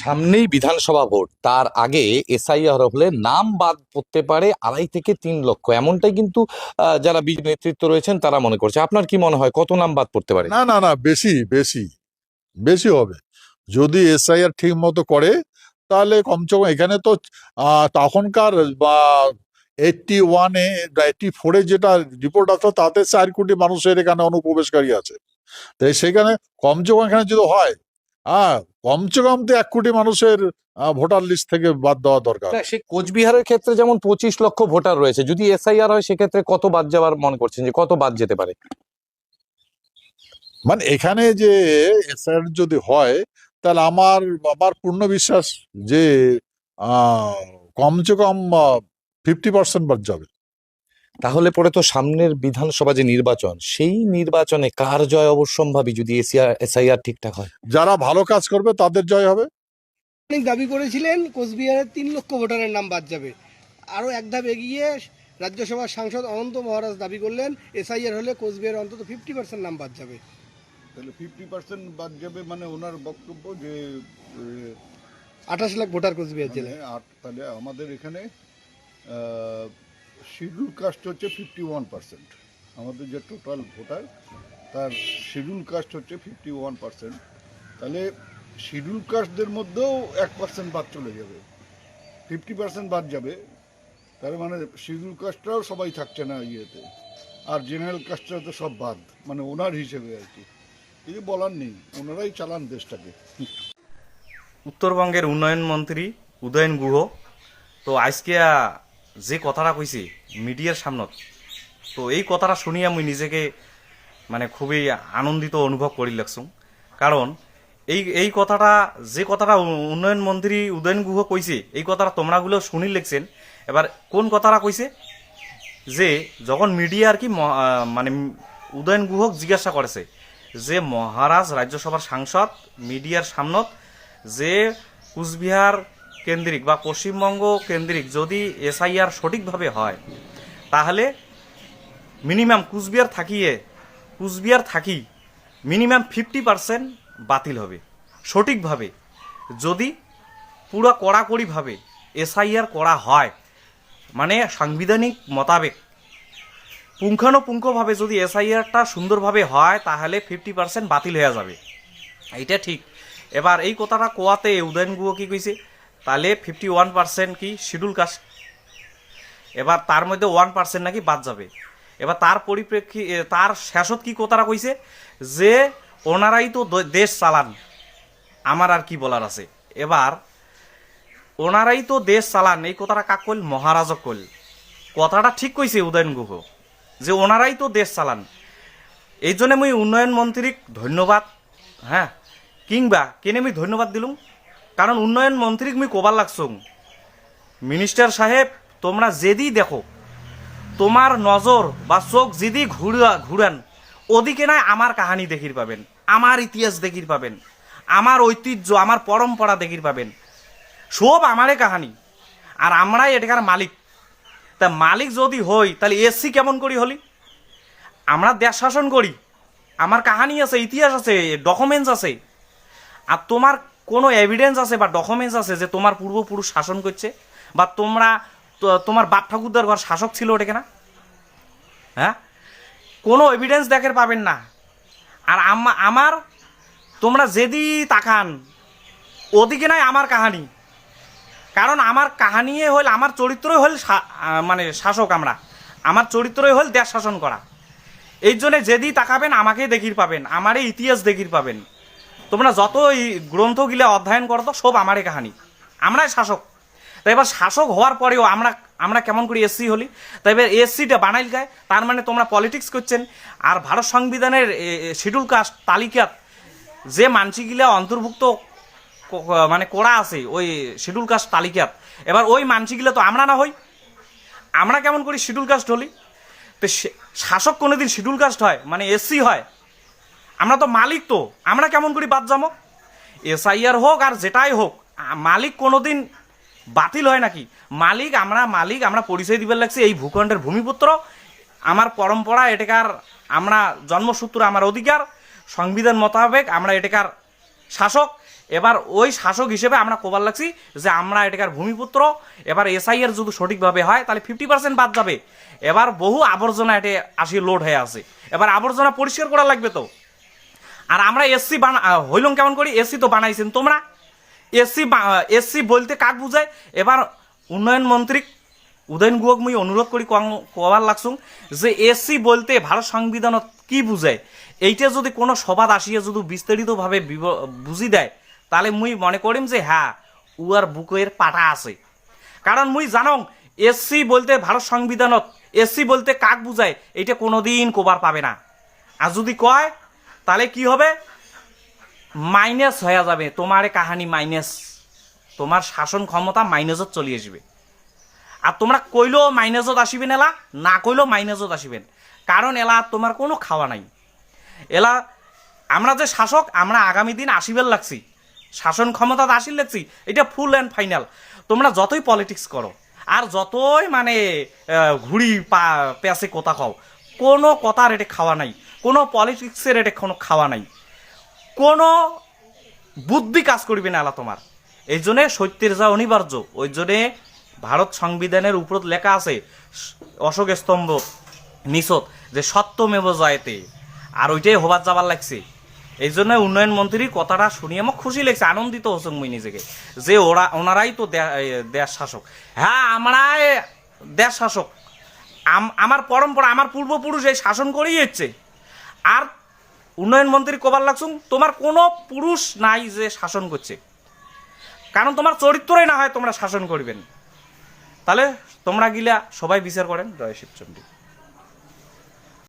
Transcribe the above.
সামনেই বিধানসভা ভোট। তার আগে এসআইআর হলে নাম বাদ পড়তে পারে আড়াই থেকে তিন লক্ষ। এমনটাই কিন্তু যারা বিজেপি নেতৃত্ব রয়েছেন তারা মনে করছে। আপনার কি মনে হয়, কত নাম বাদ পড়তে পারে? না না না, বেশি বেশি বেশি হবে। যদি এসআইআর ঠিক মতো করে, তাহলে কমসে কম এখানে তো তখনকার, বা এইটটি ওয়ানে এইটটি ফোরে যেটা রিপোর্ট আসলো, তাতে চার কোটি মানুষের এখানে অনুপ্রবেশকারী আছে। তাই সেখানে কমসে কম এখানে যদি হয় হ্যাঁ কমসে কম তো এক কোটি মানুষের ভোটার লিস্ট থেকে বাদ দেওয়া দরকার। সেই কোচবিহারের ক্ষেত্রে যেমন পঁচিশ লক্ষ ভোটার রয়েছে যদি এসআইআর হয় সেক্ষেত্রে কত বাদ যাওয়ার মনে করছেন যে কত বাদ যেতে পারে? মানে এখানে যে এসআইআর যদি হয় তাহলে আমার আমার পূর্ণ বিশ্বাস যে আহ, কমসে কম ফিফটি পার্সেন্ট বাদ যাবে। তাহলে পরে তো সামনের বিধানসভা যে নির্বাচন সেই নির্বাচনে কার জয় অবশ্যম্ভাবী যদি এসআইআর ঠিকঠাক হয়? যারা ভালো কাজ করবে তাদের জয় হবে। অনেক দাবি করেছিলেন কোচবিহারের তিন লক্ষ ভোটারের নাম বাদ যাবে। আরও এক ধাপ এগিয়ে রাজ্যসভার সাংসদ অনন্ত মহারাজ দাবি করলেন এসআইআর হলে কোচবিহারের অন্তত ফিফটি পার্সেন্ট নাম বাদ যাবে। তাহলে ফিফটি পার্সেন্ট বাদ যাবে মানে ওনার বক্তব্য যে আঠাশ লাখ ভোটার কোচবিহার মানে জেলায় আট- তাহলে আমাদের এখানে শিডিউল কাস্ট হচ্ছে ফিফটি ওয়ান পার্সেন্ট আমাদের যে টোটাল ভোটার তার শিডিউল কাস্ট হচ্ছে ফিফটি ওয়ান পার্সেন্ট তাহলে শিডিউল কাস্টদের মধ্যেও এক পার্সেন্ট বাদ চলে যাবে। ফিফটি পার্সেন্ট বাদ যাবে। তার মানে শিডিউল কাস্টরাও সবাই থাকছে না ইয়েতে। আর জেনারেল কাস্টরা তো সব বাদ মানে ওনার হিসেবে আর কি। কিছু বলার নেই, ওনারাই চালান দেশটাকে। উত্তরবঙ্গের উন্নয়ন মন্ত্রী উদয়ন গুহ। তো আজকে যে কথাটা কইছি, মিডিয়ার সামনত, তো এই কথাটা শুনিয়া মুই নিজেকে মানে খুবই আনন্দিত অনুভব করি লাগছুম কারণ এই এই কথাটা, যে কথাটা উন্নয়ন মন্ত্রী উদয়ন গুহ কইছে, এই কথাটা তোমরাগুলো শুনি লেখছেন এবার কোন কথাটা কইছে? যে যখন মিডিয়া আর কি মানে উদয়ন গুহক জিজ্ঞাসা করেছে, যে মহারাজ রাজ্যসভার সাংসদ, মিডিয়ার সামনত, যে কুচবিহার কেন্দ্রিক বা পশ্চিমবঙ্গ কেন্দ্রিক যদি এসআইআর সঠিকভাবে হয়, তাহলে মিনিমাম কুচবিহার থাকিয়ে, কুচবিহার থাকি মিনিমাম ফিফটি পার্সেন্ট বাতিল হবে। সঠিকভাবে যদি পুরো কড়াকড়িভাবে এসআইআর করা হয় মানে সাংবিধানিক মোতাবেক পুঙ্খানুপুঙ্খভাবে যদি এসআইআরটা সুন্দরভাবে হয়, তাহলে ফিফটি পার্সেন্ট বাতিল হয়ে যাবে। এইটা ঠিক। এবার এই কথাটা কোয়াতে উদয়ন গুহ কি কইছে? তাহলে ফিফটি ওয়ান পার্সেন্ট কি শিডিউল কাস্ট এবার তার মধ্যে ওয়ান পার্সেন্ট নাকি বাদ যাবে। এবার তার পরিপ্রেক্ষি তার শেষত কি কথাটা কইছে? যে ওনারাই তো দেশ চালান। আমার আর কি বলার আছে? এবার ওনারাই তো দেশ চালান, এই কথাটা কাক কইল? মহারাজক কইল। কথাটা ঠিক কইছে উদয়ন গুহ, যে ওনারাই তো দেশ চালান। এই জন্য মুই উন্নয়ন মন্ত্রীক ধন্যবাদ হ্যাঁ? কিংবা কেনে মুই ধন্যবাদ দিলুম? কারণ উন্নয়ন মন্ত্রীক মুই কবার লাগছুম মিনিস্টার সাহেব, তোমরা যেদি দেখো, তোমার নজর বা চোখ যেদি ঘুরা ঘুরান ওদিকে নাই আমার কাহানি দেখির পাবেন, আমার ইতিহাস দেখির পাবেন, আমার ঐতিহ্য, আমার পরম্পরা দেখির পাবেন। সব আমারে কাহানি, আর আমরাই এটাকার মালিক। তা মালিক যদি হই, তাহলে এসসি কেমন করি হলি? আমরা দেশ শাসন করি, আমার কাহানি আছে, ইতিহাস আছে ডকুমেন্টস আছে, আর তোমার কোনো এভিডেন্স আছে বা ডকুমেন্টস আছে যে তোমার পূর্বপুরুষ শাসন করছে? বা তোমরা তোমার বাপ ঠাকুরদার ঘর শাসক ছিল ওটাকে না হ্যাঁ? কোনো এভিডেন্স দেখের পাবেন না। আর আমা- আমার, তোমরা যেদি তাকান, ওদিকে নাই আমার কাহানি। কারণ আমার কাহানি হল আমার চরিত্রই হল মানে শাসক আমরা। আমার চরিত্রই হল দেশ শাসন করা। এই জন্য যেদি তাকাবেন, আমাকে দেখির পাবেন, আমারই ইতিহাস দেখির পাবেন। তোমরা যত এই গ্রন্থগুলা অধ্যয়ন করো তো, সব আমারই কাহানি। আমরাই শাসক। তাই এবার শাসক হওয়ার পরেও আমরা আমরা কেমন করে এসসি হলি? তাই এবার এসসিটা বানাইল গায় তার মানে তোমরা পলিটিক্স করছেন। আর ভারত সংবিধানের শিডিউল কাস্ট তালিকাত যে মানসিকগুলা অন্তর্ভুক্ত মানে করা আছে, ওই শিডিউল কাস্ট তালিকাত। এবার ওই মানসিকগুলা তো আমরা না হই। আমরা কেমন করি শিডিউল কাস্ট হলি? তো শাসক কোনোদিন শিডিউল কাস্ট হয় মানে এসসি হয়। আমরা তো মালিক তো, আমরা কেমন করি বাদ যাব এসআইআর হোক আর যেটাই হোক মালিক কোনোদিন বাতিল হয় নাকি? মালিক, আমরা মালিক, আমরা পরিচয় দিবার লাগছি এই ভূখণ্ডের ভূমিপুত্র। আমার পরম্পরা, এটাকার আমরা জন্মসূত্র, আমার অধিকার, সংবিধান মোতাবেক আমরা এটাকার শাসক। এবার ওই শাসক হিসেবে আমরা কোবার লাগছি যে আমরা এটাকার ভূমিপুত্র। এবার এসআই যদি সঠিকভাবে হয়, তাহলে ফিফটি পার্সেন্ট বাদ যাবে। এবার বহু আবর্জনা এটা আসি লোড হয়ে আছে। এবার আবর্জনা পরিষ্কার করা লাগবে তো। আর আমরা এসসি বানা আহ, হইলং কেমন করি? এসসি তো বানাইছেন তোমরা? এসসি এসসি বলতে কাক বুঝায়? এবার উন্নয়ন মন্ত্রী উদয়ন গুয়ক মুই অনুরোধ করি কবার লাগছুং যে এসসি বলতে ভারত সংবিধানত কি বুঝায়? এইটা যদি কোনো সবাদ আসিয়ে যদি বিস্তারিতভাবে বুঝি দেয় তাহলে মুই মনে করিম যে হ্যাঁ উয়ার বুকের পাটা আছে। কারণ মুই জানং এসসি বলতে ভারত সংবিধানত এসসি বলতে কাক বুঝায়? এইটা কোনোদিন কোবার পাবে না। আর যদি কয় তাহলে কি হবে? মাইনাস হয়ে যাবে। তোমার কাহানি মাইনাস। তোমার শাসন ক্ষমতা মাইনাসত চলে আসবে। আর তোমরা কইলেও মাইনাসত আসিবেন এলা? না কইলেও মাইনাসত আসিবেন কারণ এলা তোমার কোনো খাওয়া নাই। এলা, আমরা যে শাসক, আমরা আগামী দিন আসিবেন লাগছি। শাসন ক্ষমতা আসিল লাগছি। এটা ফুল অ্যান্ড ফাইনাল তোমরা যতই পলিটিক্স করো, আর যতই মানে ঘুড়ি পা পেঁচে কথা খাও, কোনো কথার এটা খাওয়া নাই। কোনো পলিটিক্সের এটা কোনো খাওয়া নাই। কোনো বুদ্ধি কাজ করবে না আলা তোমার। এই জন্যে সত্যের যা অনিবার্য, ওই জন্যে ভারত সংবিধানের উপর লেখা আছে অশোক স্তম্ভ নিচত যে সত্যমেব জয়তে আর ওইটাই হবার যাবার লাগছে। এই জন্য উন্নয়ন মন্ত্রীর কথাটা শুনিয়ে আমার খুশি লাগছে, আনন্দিত হচ্ছে মুই নিজেকে, যে ওরা, ওনারাই তো দেশ শাসক। হ্যাঁ আমরাই দেশ শাসক। আম- আমার পরম্পরা, আমার পূর্বপুরুষ এই শাসন করেই হচ্ছে আর উন্নয়ন মন্ত্রী কবার লাগছুন তোমার কোনো পুরুষ নাই যে শাসন করছে। কারণ তোমার চরিত্রই না হয় তোমরা শাসন করবেন। তাহলে তোমরা গিলা সবাই বিচার করেন, জয় শিবচন্ডী।